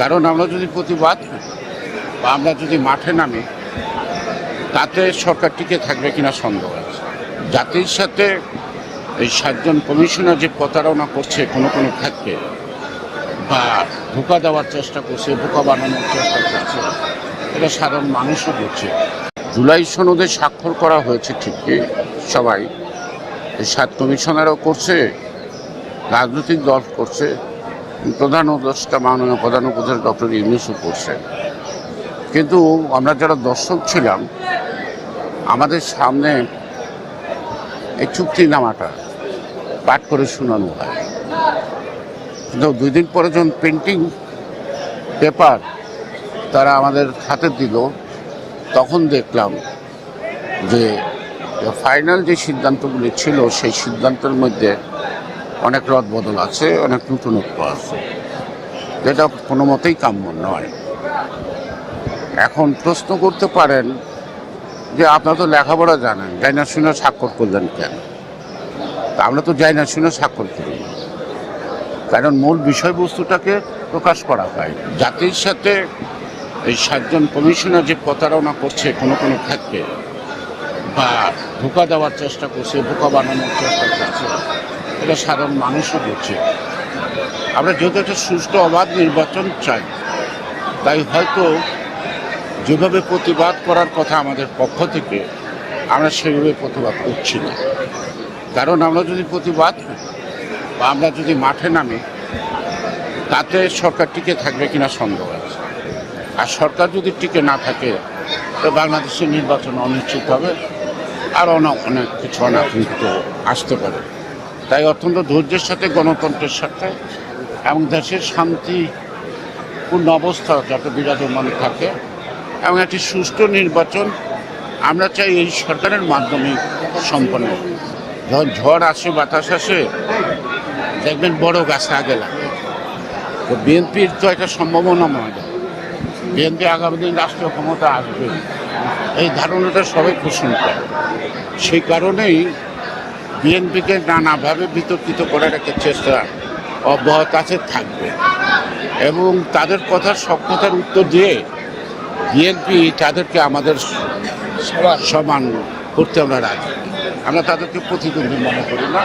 কারণ আমরা যদি প্রতিবাদ বা আমরা যদি মাঠে নামি, তাতে সরকার টিকে থাকবে কিনা সন্দেহ আছে। জাতির সাথে এই সাতজন কমিশনার যে প্রতারণা করছে কোনো কোনো ক্ষেত্রে বা ধোকা দেওয়ার চেষ্টা করছে বোকা বানানোর চেষ্টা করছে, এটা সাধারণ মানুষও করছে জুলাই সনদে স্বাক্ষর করা হয়েছে ঠিকই, সবাই। এই সাত কমিশনারও করছে, রাজনৈতিক দল করছে প্রধান উপদেষ্টা, মাননীয় প্রধান উপদেষ্টা ডক্টর ইউনুসও করছে কিন্তু আমরা যারা দর্শক ছিলাম, আমাদের সামনে এই চুক্তিনামাটা পাঠ করে শোনানো হয়। কিন্তু দুই দিন পরে যখন পেন্টিং পেপার তারা আমাদের হাতে দিল, তখন দেখলাম যে ফাইনাল যে সিদ্ধান্তগুলি ছিল, সেই সিদ্ধান্তের মধ্যে অনেক রদ বদল আছে, অনেক নতুনত্ব আছে। যেটা কোনো মতেই কাম্য নয়। এখন প্রশ্ন করতে পারেন যে আপনারা তো লেখাপড়া জানেন যাই শুনে স্বাক্ষর করলেন কেন? আমরা তো যাই শুনে স্বাক্ষর করি। কারণ মূল বিষয়বস্তুটাকে প্রকাশ করা হয়। জাতির সাথে এই সাতজন কমিশনার যে প্রতারণা করছে কোনো কোনো ক্ষেত্রে, বা ধোকা দেওয়ার চেষ্টা করছে বোকা বানানোর চেষ্টা করছে এটা সাধারণ মানুষও বুঝছে আমরা যেহেতু একটা সুষ্ঠু অবাধ নির্বাচন চাই, তাই হয়তো যেভাবে প্রতিবাদ করার কথা আমাদের পক্ষ থেকে, আমরা সেভাবে প্রতিবাদ করছি না। কারণ আমরা যদি প্রতিবাদ করি, বা আমরা যদি মাঠে নামি, তাতে সরকার টিকে থাকবে কিনা সন্দেহ আছে। আর সরকার যদি টিকে না থাকে, তো বাংলাদেশের নির্বাচন অনিশ্চিত হবে আর অনেক কিছু অনাকৃত আসতে পারে। তাই অত্যন্ত ধৈর্যের সাথে গণতন্ত্রের সাথে এবং দেশের শান্তিপূর্ণ অবস্থা যাতে বিরাজমান থাকে এবং একটি সুষ্ঠু নির্বাচন আমরা চাই এই সরকারের মাধ্যমে সম্পন্ন। যখন ঝড় আসে, বাতাস আসে, দেখবেন বড় গাছে আগে লাগে তো বিএনপির তো একটা সম্ভাবনাময় দল। বিএনপি আগামী দিন রাষ্ট্রীয় ক্ষমতা আসবে এই ধারণাটা সবাই পোষণ করে সেই কারণেই বিএনপিকে নানাভাবে বিতর্কিত করার একটা চেষ্টা অব্যাহত আছে, থাকবে। এবং তাদের কথার সব কথার উত্তর দিয়ে বিএনপি তাদেরকে আমাদের সমান করতে আমরা রাজি। আমরা তাদেরকে প্রতিদ্বন্দ্বী মনে করি না।